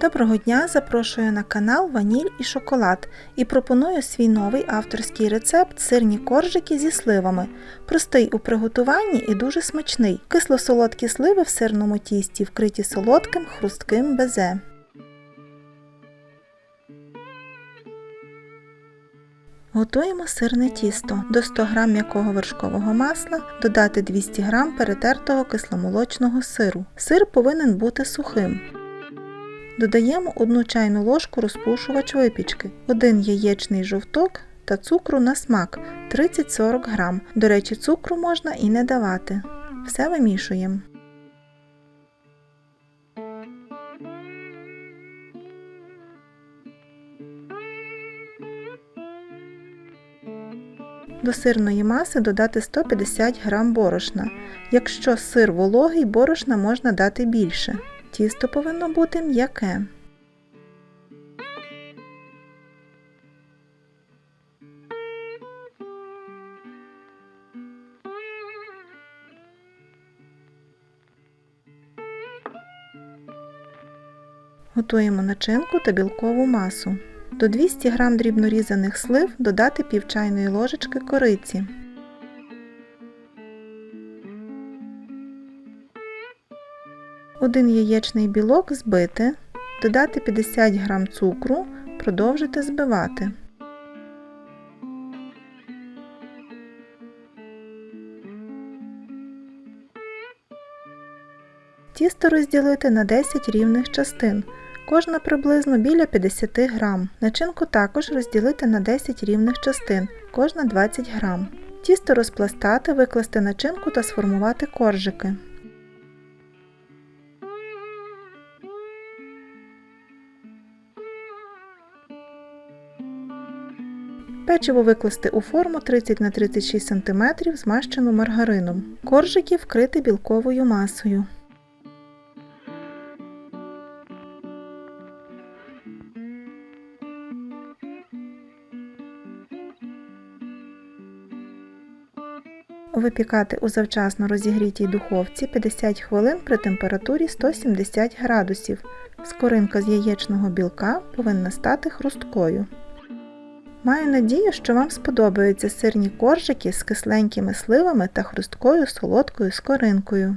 Доброго дня! Запрошую на канал Ваніль і шоколад і пропоную свій новий авторський рецепт сирні коржики зі сливами. Простий у приготуванні і дуже смачний. Кисло-солодкі сливи в сирному тісті, вкриті солодким хрустким безе. Готуємо сирне тісто. До 100 г м'якого вершкового масла додати 200 г перетертого кисломолочного сиру. Сир повинен бути сухим. Додаємо 1 чайну ложку розпушувач випічки, 1 яєчний жовток та цукру на смак 30-40 г. До речі, цукру можна і не давати. Все вимішуємо. До сирної маси додати 150 г борошна. Якщо сир вологий, борошна можна дати більше. Тісто повинно бути м'яке. Готуємо начинку та білкову масу. До 200 г дрібнорізаних слив додати пів чайної ложечки кориці. Один яєчний білок збити, додати 50 г цукру, продовжити збивати. Тісто розділити на 10 рівних частин, кожна приблизно біля 50 г. Начинку також розділити на 10 рівних частин, кожна 20 г. Тісто розпластати, викласти начинку та сформувати коржики. Печиво викласти у форму 30 на 36 см, змащену маргарином. Коржики вкрити білковою масою. Випікати у завчасно розігрітій духовці 50 хвилин при температурі 170 градусів. Скоринка з яєчного білка повинна стати хрусткою. Маю надію, що вам сподобаються сирні коржики з кисленькими сливами та хрусткою солодкою скоринкою.